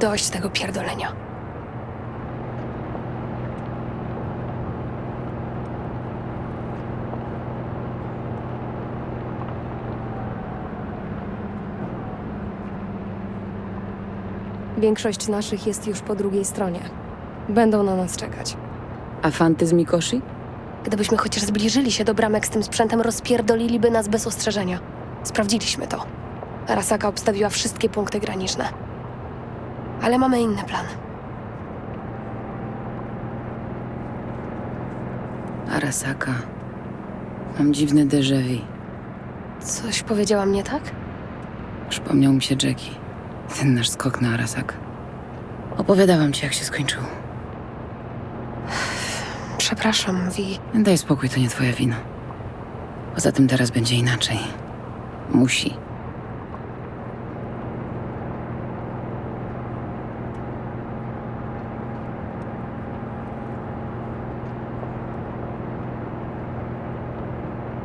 Dość tego pierdolenia. Większość naszych jest już po drugiej stronie. Będą na nas czekać. A fanty z Mikoshi? Gdybyśmy chociaż zbliżyli się do bramek z tym sprzętem, rozpierdoliliby nas bez ostrzeżenia. Sprawdziliśmy to. Arasaka obstawiła wszystkie punkty graniczne. Ale mamy inny plan. Arasaka. Mam dziwne déjà vu. Coś powiedziała mnie tak? Przypomniał mi się Jackie. Ten nasz skok na Arasak. Opowiadałam ci, jak się skończył. Przepraszam, Vi. Daj spokój, to nie twoja wina. Poza tym teraz będzie inaczej. Musi.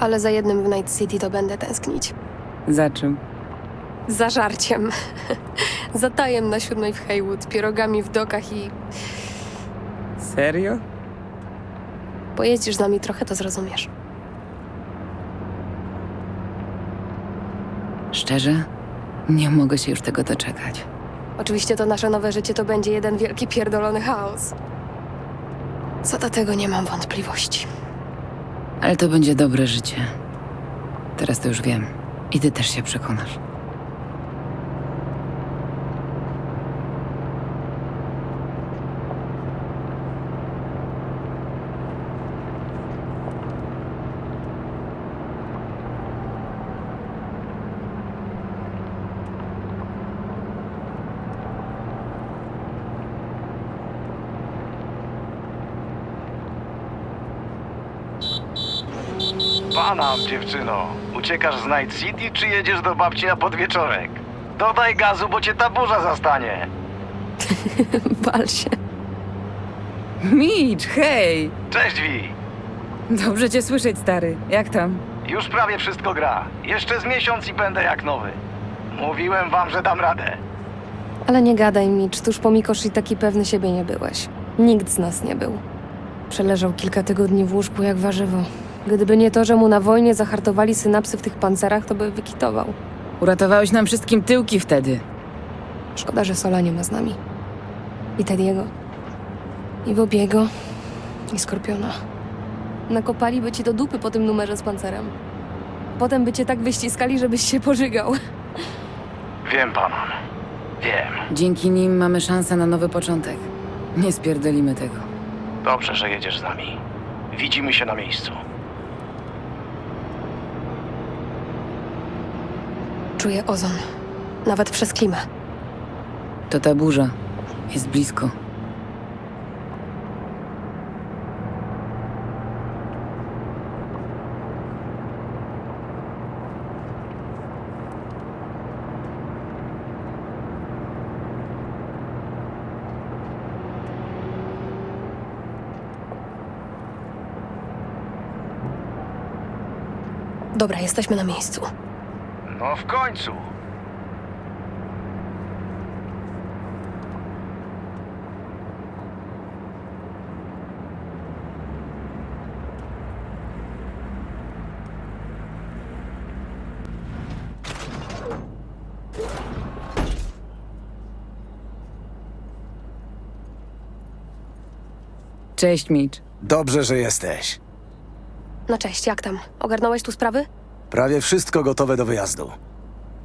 Ale za jednym w Night City to będę tęsknić. Za czym? Za żarciem. za tajem na siódmej w Haywood, pierogami w dokach i... Serio? Pojeździsz z nami trochę, to zrozumiesz. Szczerze? Nie mogę się już tego doczekać. Oczywiście to nasze nowe życie to będzie jeden wielki pierdolony chaos. Co do tego nie mam wątpliwości. Ale to będzie dobre życie. Teraz to już wiem. I ty też się przekonasz. Dziewczyno. Uciekasz z Night City, czy jedziesz do babci na podwieczorek? Dodaj gazu, bo cię ta burza zastanie. Pal się. Mitch, hej! Cześć, Wi. Dobrze cię słyszeć, stary. Jak tam? Już prawie wszystko gra. Jeszcze z miesiąc i będę jak nowy. Mówiłem wam, że dam radę. Ale nie gadaj, Mitch. Tuż po Mikoshi taki pewny siebie nie byłeś. Nikt z nas nie był. Przeleżał kilka tygodni w łóżku jak warzywo. Gdyby nie to, że mu na wojnie zahartowali synapsy w tych pancerach, to by wykitował. Uratowałeś nam wszystkim tyłki wtedy. Szkoda, że Sola nie ma z nami. I Tediego. I Bobiego. I Skorpiona. Nakopaliby ci do dupy po tym numerze z pancerem. Potem by cię tak wyściskali, żebyś się pożygał. Wiem, panam. Wiem. Dzięki nim mamy szansę na nowy początek. Nie spierdolimy tego. Dobrze, że jedziesz z nami. Widzimy się na miejscu. Czuję ozon. Nawet przez klimę. To ta burza. Jest blisko. Dobra, jesteśmy na miejscu. No w końcu. Cześć, Mitch. Dobrze, że jesteś. No cześć, jak tam? Ogarnąłeś tu sprawy? Prawie wszystko gotowe do wyjazdu.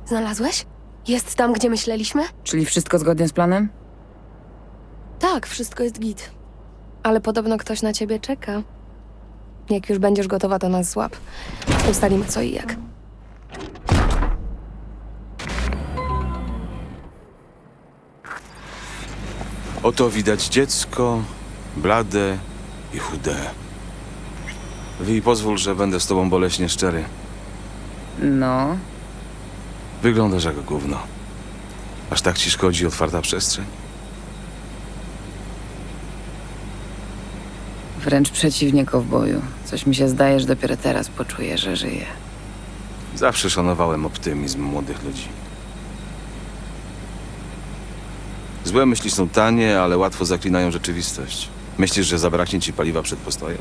Znalazłeś? Jest tam, gdzie myśleliśmy? Czyli wszystko zgodnie z planem? Tak, wszystko jest git. Ale podobno ktoś na ciebie czeka. Jak już będziesz gotowa, to nas złap. Ustalimy co i jak. Oto widać dziecko, blade i chude. Wi, pozwól, że będę z tobą boleśnie szczery. No. Wyglądasz jak gówno. Aż tak ci szkodzi otwarta przestrzeń? Wręcz przeciwnie, kowboju. Coś mi się zdaje, że dopiero teraz poczuję, że żyję. Zawsze szanowałem optymizm młodych ludzi. Złe myśli są tanie, ale łatwo zaklinają rzeczywistość. Myślisz, że zabraknie ci paliwa przed postojem?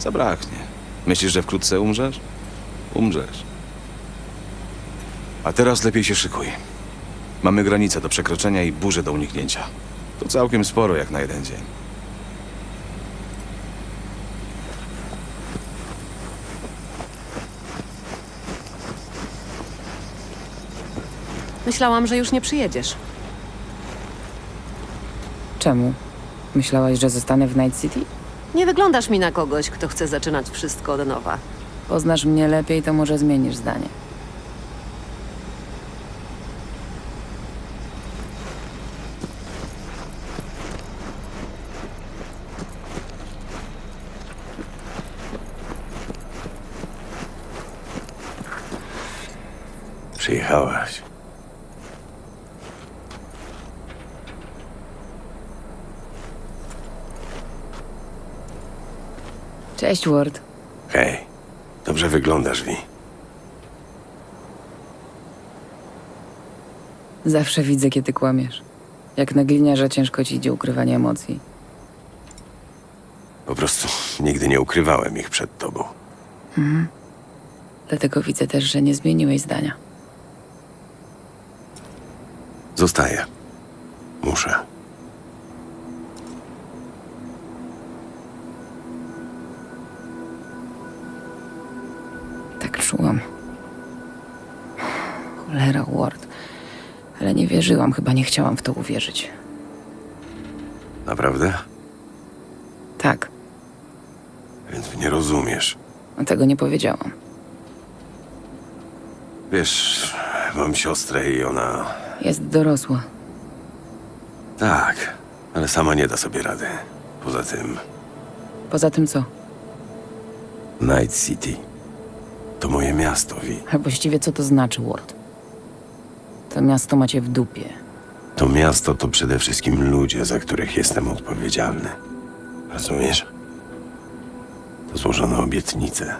Zabraknie. Myślisz, że wkrótce umrzesz? Umrzesz. A teraz lepiej się szykuj. Mamy granicę do przekroczenia i burzę do uniknięcia. To całkiem sporo jak na jeden dzień. Myślałam, że już nie przyjedziesz. Czemu? Myślałaś, że zostanę w Night City? Nie wyglądasz mi na kogoś, kto chce zaczynać wszystko od nowa. Poznasz mnie lepiej, to może zmienisz zdanie. Przyjechałaś. Cześć, Ward. Hej, dobrze wyglądasz, Vi. Zawsze widzę, kiedy kłamiesz. Jak na gliniarza ciężko ci idzie ukrywanie emocji. Po prostu nigdy nie ukrywałem ich przed tobą. Dlatego widzę też, że nie zmieniłeś zdania. Zostaję. Muszę. Tak czułam. Cholera, Ward. Ale nie wierzyłam, chyba nie chciałam w to uwierzyć. Naprawdę? Tak, Więc nie rozumiesz. a tego nie powiedziałam. Wiesz, mam siostrę i ona... Jest dorosła. Tak, ale sama nie da sobie rady. Poza tym, Poza tym co? Night City to moje miasto, Vi. A właściwie co to znaczy, Ward? To miasto macie w dupie. To miasto to przede wszystkim ludzie, za których jestem odpowiedzialny. Rozumiesz? To złożone obietnice,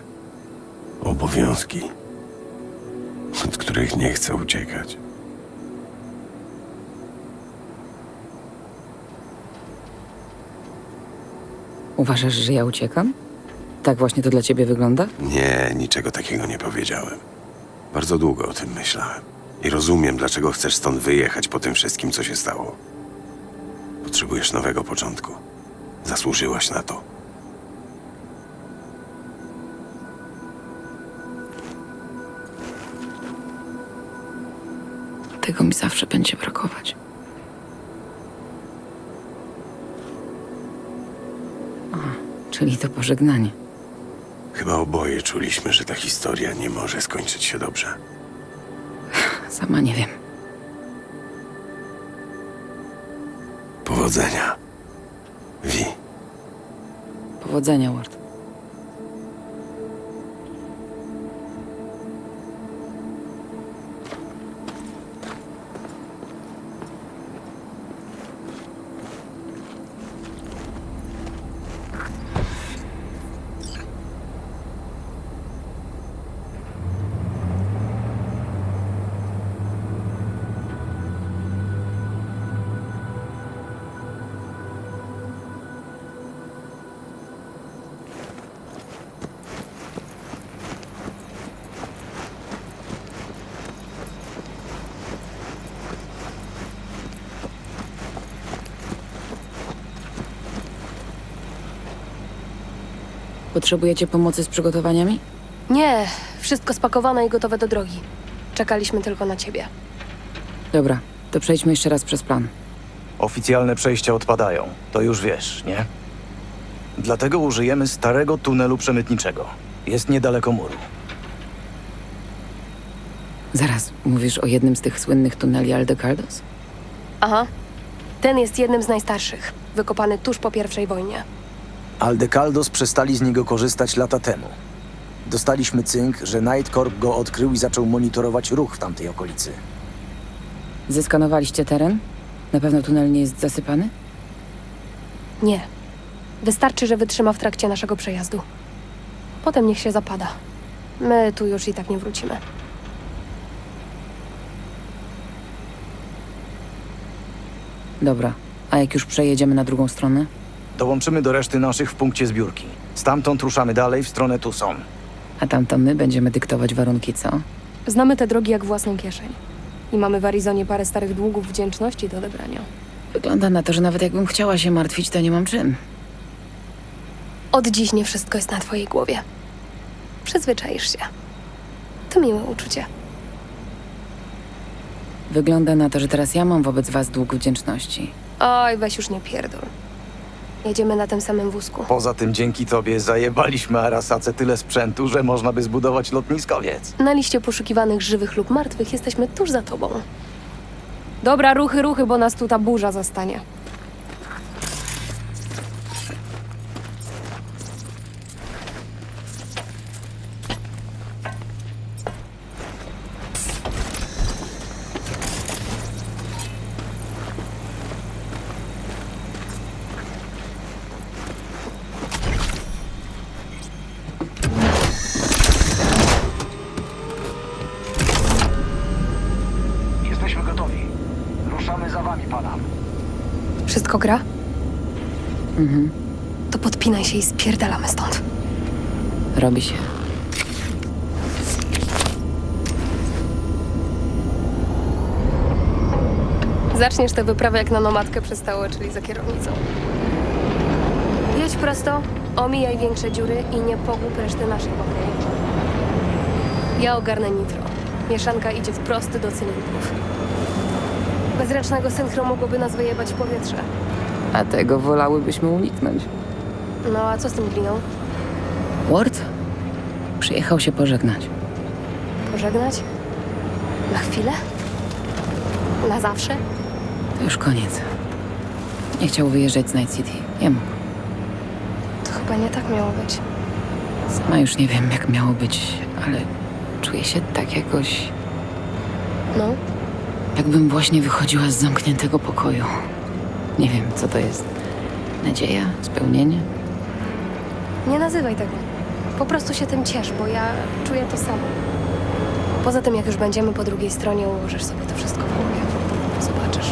obowiązki, od których nie chcę uciekać. Uważasz, że ja uciekam? Tak właśnie to dla ciebie wygląda? Nie, niczego takiego nie powiedziałem. Bardzo długo o tym myślałem. I rozumiem, dlaczego chcesz stąd wyjechać po tym wszystkim, co się stało. Potrzebujesz nowego początku. Zasłużyłaś na to. Tego mi zawsze będzie brakować. Czyli to pożegnanie. Chyba oboje czuliśmy, że ta historia nie może skończyć się dobrze. Sama nie wiem. Powodzenia. Wi. Powodzenia, Ward. Potrzebujecie pomocy z przygotowaniami? Nie, wszystko spakowane i gotowe do drogi. Czekaliśmy tylko na ciebie. Dobra, to przejdźmy jeszcze raz przez plan. Oficjalne przejścia odpadają, to już wiesz, nie? Dlatego użyjemy starego tunelu przemytniczego. Jest niedaleko muru. Zaraz, mówisz o jednym z tych słynnych tuneli Aldecardos? Aha. Ten jest jednym z najstarszych, wykopany tuż po pierwszej wojnie. Aldecaldos przestali z niego korzystać lata temu. Dostaliśmy cynk, że Night Corp go odkrył i zaczął monitorować ruch w tamtej okolicy. Zeskanowaliście teren? Na pewno tunel nie jest zasypany? Nie. Wystarczy, że wytrzyma w trakcie naszego przejazdu. Potem niech się zapada. My tu już i tak nie wrócimy. Dobra. A jak już przejedziemy na drugą stronę? Dołączymy do reszty naszych w punkcie zbiórki. Stamtąd ruszamy dalej w stronę Tucson. A tamto my będziemy dyktować warunki, co? Znamy te drogi jak własną kieszeń. I mamy w Arizonie parę starych długów wdzięczności do odebrania. Wygląda na to, że nawet jakbym chciała się martwić, to nie mam czym. Od dziś nie wszystko jest na twojej głowie. Przyzwyczaisz się. To miłe uczucie. Wygląda na to, że teraz ja mam wobec was dług wdzięczności. Oj, weź już nie pierdol. Jedziemy na tym samym wózku. Poza tym dzięki tobie zajebaliśmy Arasace tyle sprzętu, że można by zbudować lotniskowiec. Na liście poszukiwanych żywych lub martwych jesteśmy tuż za tobą. Dobra, ruchy, ruchy, bo nas tu ta burza zastanie. Jesteśmy gotowi. Ruszamy za wami, pana. Wszystko gra? Mhm. To podpinaj się i spierdalamy stąd. Robi się. Zaczniesz tę wyprawę jak na nomadkę przystało, czyli za kierownicą. Jedź prosto, omijaj większe dziury i nie pogub reszty naszej pokoi. Ja ogarnę nitro. Mieszanka idzie wprost do cylindrów. Bez ręcznego synchro mogłoby nas wyjebać w powietrze. A tego wolałybyśmy uniknąć. No a co z tym gliną? Ward? Przyjechał się pożegnać. Pożegnać? Na chwilę? Na zawsze? To już koniec. Nie chciał wyjeżdżać z Night City. Nie mógł. To chyba nie tak miało być. Sama już nie wiem, jak miało być, ale czuję się tak jakoś... No, Jakbym właśnie wychodziła z zamkniętego pokoju. Nie wiem, co to jest. Nadzieja? Spełnienie? nie nazywaj tego. Po prostu się tym ciesz, bo ja czuję to samo. Poza tym, jak już będziemy po drugiej stronie, ułożysz sobie to wszystko w głowie. Zobaczysz.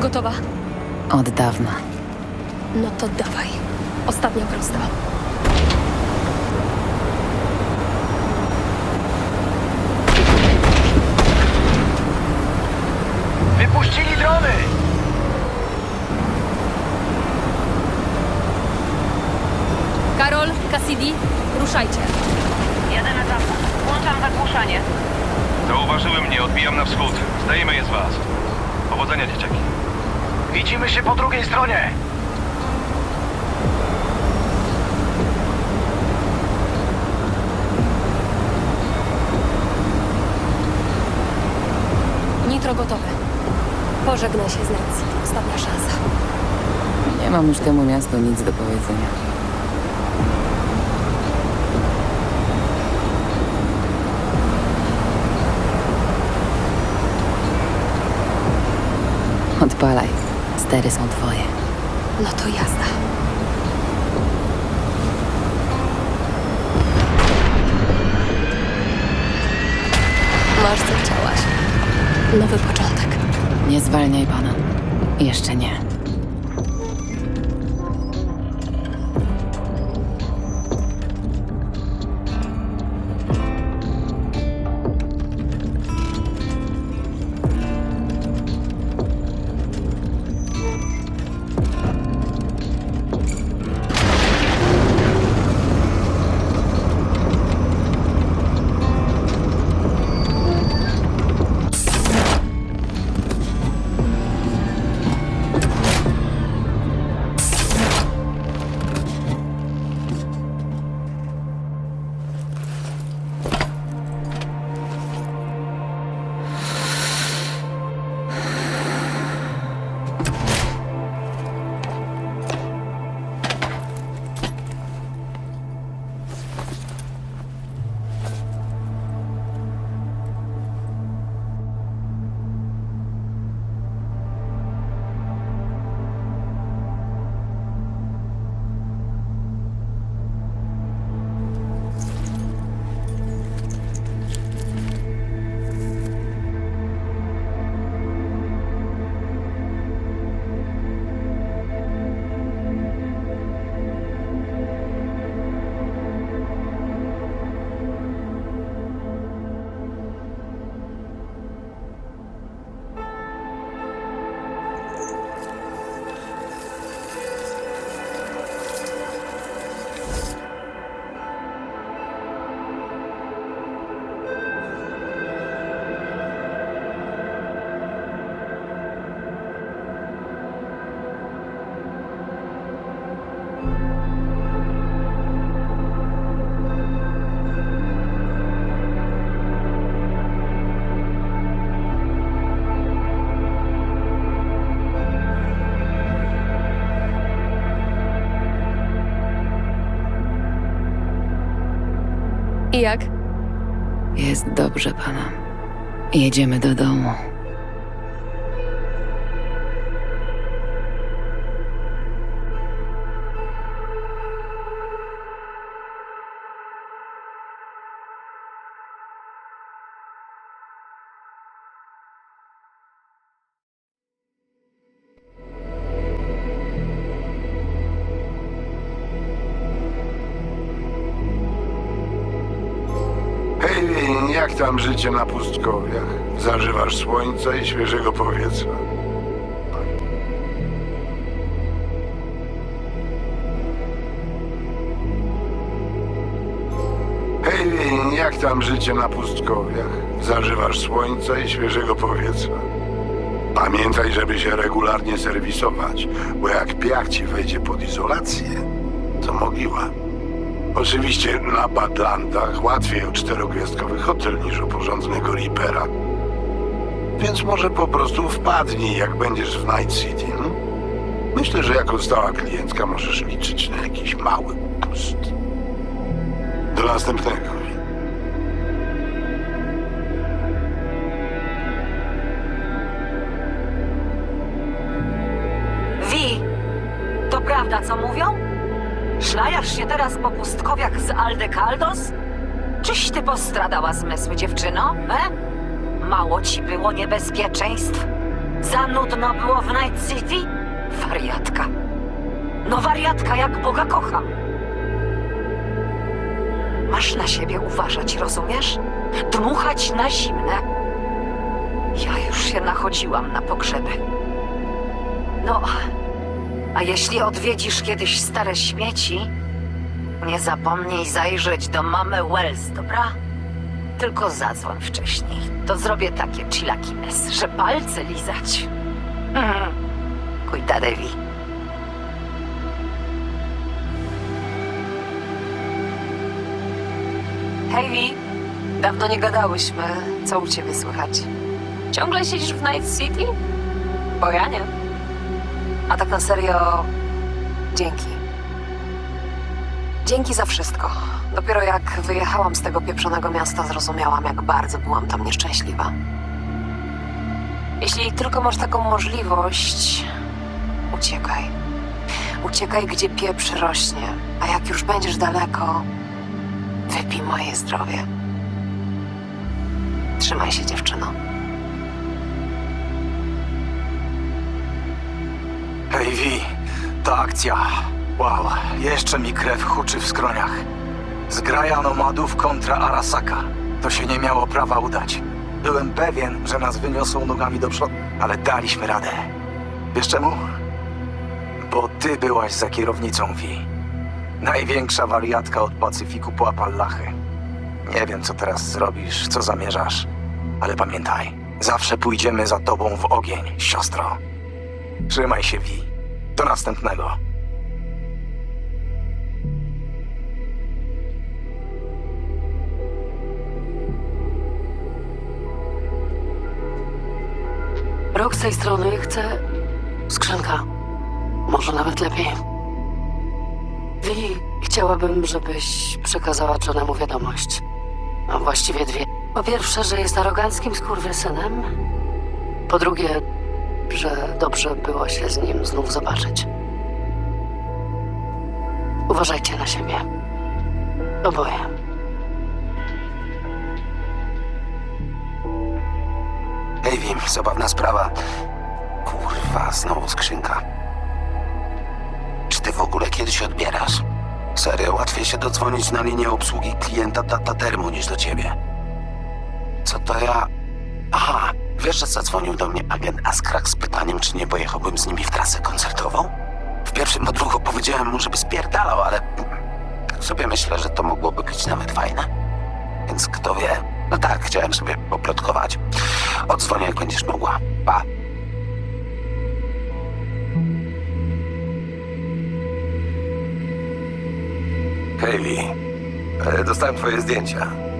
Gotowa? Od dawna. No to dawaj. Ostatnia prosta. Wypuścili drony! Karol, Cassidy, ruszajcie. Jeden etap. Włączam zagłuszanie. Zauważyły mnie, odbijam na wschód. Zdajemy je z was. Powodzenia, dzieciaki. Widzimy się po drugiej stronie! Nitro gotowe. Pożegnaj się z Nancy. Ostatnia szansa. Nie mam już temu miastu nic do powiedzenia. Odpalaj. Stery są twoje. No to jazda. Masz co chciałaś. Nowy początek. Nie zwalniaj pana. Jeszcze nie. Jak? Jest dobrze, pana. Jedziemy do domu. Jak tam życie na pustkowiach? Zażywasz słońca i świeżego powietrza. Hej, jak tam życie na pustkowiach? Zażywasz słońca i świeżego powietrza. Pamiętaj, żeby się regularnie serwisować, bo jak piach ci wejdzie pod izolację, to mogiła. Oczywiście na Badlandach łatwiej o czterogwiazdkowy hotel niż o porządnego Reapera. Więc może po prostu wpadnij, jak będziesz w Night City. No? Myślę, że jako stała klientka możesz liczyć na jakiś mały upust. Do następnego. Wi, to prawda, co mówią? Szlajasz się teraz po pustkowiach z Aldekaldos? Czyś ty postradała zmysły, dziewczyno? E? Mało ci było niebezpieczeństw? Za nudno było w Night City? Wariatka. No wariatka, jak Boga kocham. Masz na siebie uważać, rozumiesz? Dmuchać na zimne. Ja już się nachodziłam na pogrzeby. No, a jeśli odwiedzisz kiedyś stare śmieci, nie zapomnij zajrzeć do mamy Wells, dobra? Tylko zadzwoń wcześniej. To zrobię takie chillaki mes, że palce lizać. Mhm. Cuidado, Vi. Hej, Vi. Dawno nie gadałyśmy. Co u ciebie słychać? Ciągle siedzisz w Night City? Bo ja nie. A tak na serio, dzięki. Dzięki za wszystko. Dopiero jak wyjechałam z tego pieprzonego miasta, zrozumiałam, jak bardzo byłam tam nieszczęśliwa. Jeśli tylko masz taką możliwość, uciekaj. Uciekaj, gdzie pieprz rośnie, a jak już będziesz daleko, wypij moje zdrowie. Trzymaj się, dziewczyno. Vi, ta akcja. Wow, jeszcze mi krew huczy w skroniach. Zgraja nomadów kontra Arasaka. To się nie miało prawa udać. Byłem pewien, że nas wyniosą nogami do przodu, ale daliśmy radę. Wiesz czemu? Bo ty byłaś za kierownicą, Vi. Największa wariatka od Pacyfiku po Appalachy. Nie wiem, co teraz zrobisz, co zamierzasz, ale pamiętaj, zawsze pójdziemy za tobą w ogień, siostro. Trzymaj się, Vi. Do następnego. Rok z tej strony chcę skrzynka. Może nawet lepiej. Wi, chciałabym, żebyś przekazała Johnemu wiadomość. A właściwie dwie. Po pierwsze, że jest aroganckim skurwysynem. Po drugie, że dobrze było się z nim znów zobaczyć. Uważajcie na siebie. Oboje. Hej, Wim, zabawna sprawa. Kurwa, znowu skrzynka. Czy ty w ogóle kiedyś odbierasz? Serio, łatwiej się dodzwonić na linię obsługi klienta Tata Termu niż do ciebie. Co to ja... Aha, wiesz, że zadzwonił do mnie agent Askrak z pytaniem, czy nie pojechałbym z nimi w trasę koncertową? W pierwszym odruchu powiedziałem mu, żeby spierdalał, ale... Tak sobie myślę, że to mogłoby być nawet fajne. Więc kto wie... No tak, chciałem sobie poplotkować. Odzwonię, jak będziesz mogła. Pa. Hayley, e, dostałem twoje zdjęcia.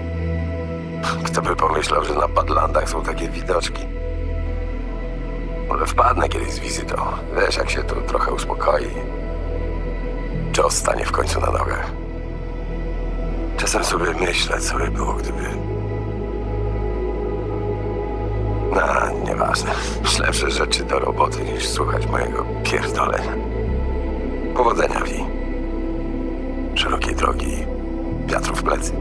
Kto by pomyślał, że na Badlandach są takie widoczki? Może wpadnę kiedyś z wizytą. Wiesz, jak się tu trochę uspokoi. Joss stanie w końcu na nogach. Czasem sobie myślę, co by było, gdyby... No, nieważne. Lepsze rzeczy do roboty niż słuchać mojego pierdolenia. Powodzenia, Wi. Szerokiej drogi, wiatru w plecy.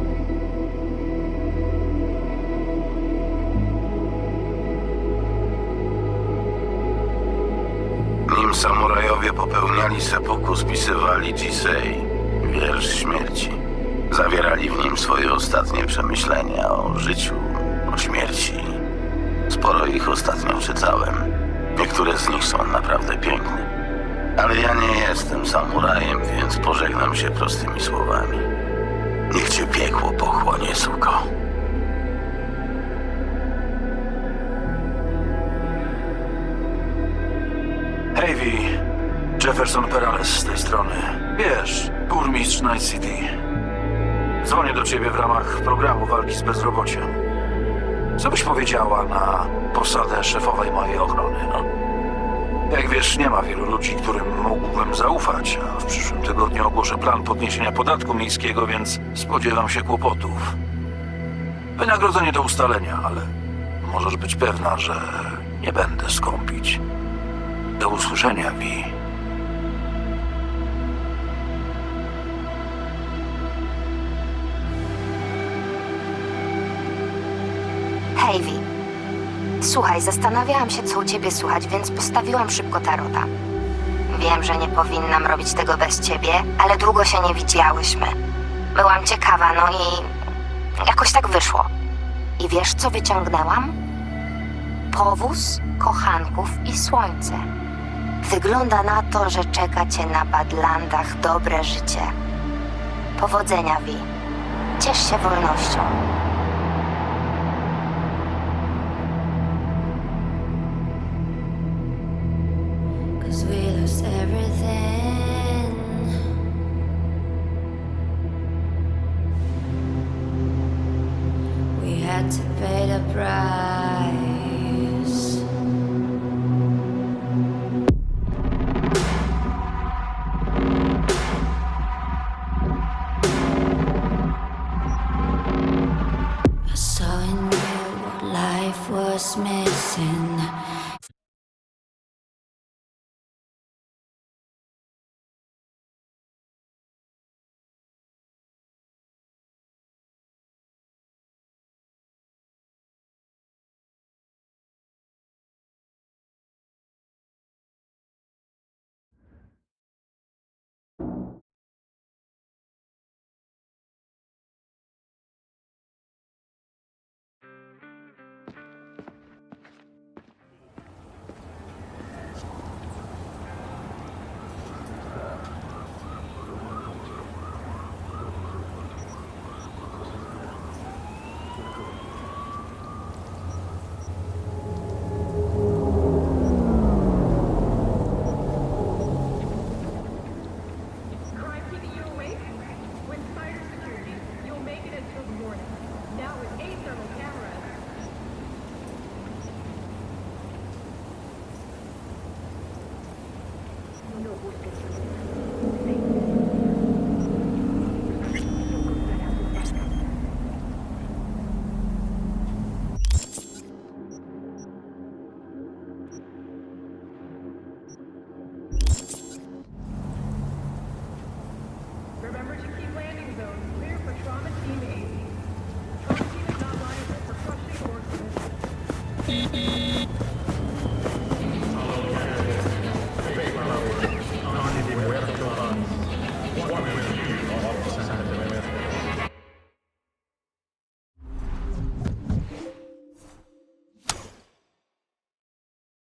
Samurajowie popełniali sepuku, spisywali Jisei, wiersz śmierci. Zawierali w nim swoje ostatnie przemyślenia o życiu, o śmierci. Sporo ich ostatnio czytałem. Niektóre z nich są naprawdę piękne. Ale ja nie jestem samurajem, więc pożegnam się prostymi słowami. Niech cię piekło pochłonie, suko. Jefferson Perales z tej strony. Wiesz, burmistrz Night City. Dzwonię do ciebie w ramach programu walki z bezrobociem. Co byś powiedziała na posadę szefowej mojej ochrony, no? Jak wiesz, nie ma wielu ludzi, którym mógłbym zaufać, a w przyszłym tygodniu ogłoszę plan podniesienia podatku miejskiego, więc spodziewam się kłopotów. Wynagrodzenie do ustalenia, ale możesz być pewna, że nie będę skąpić. Do usłyszenia, Vi. Wi. Słuchaj, zastanawiałam się, co u ciebie słychać, więc postawiłam szybko tarota. Wiem, że nie powinnam robić tego bez ciebie, ale długo się nie widziałyśmy. Byłam ciekawa, no i jakoś tak wyszło. I wiesz, co wyciągnęłam? Powóz, kochanków i słońce. Wygląda na to, że czeka cię na Badlandach dobre życie. Powodzenia, Wi. Ciesz się wolnością.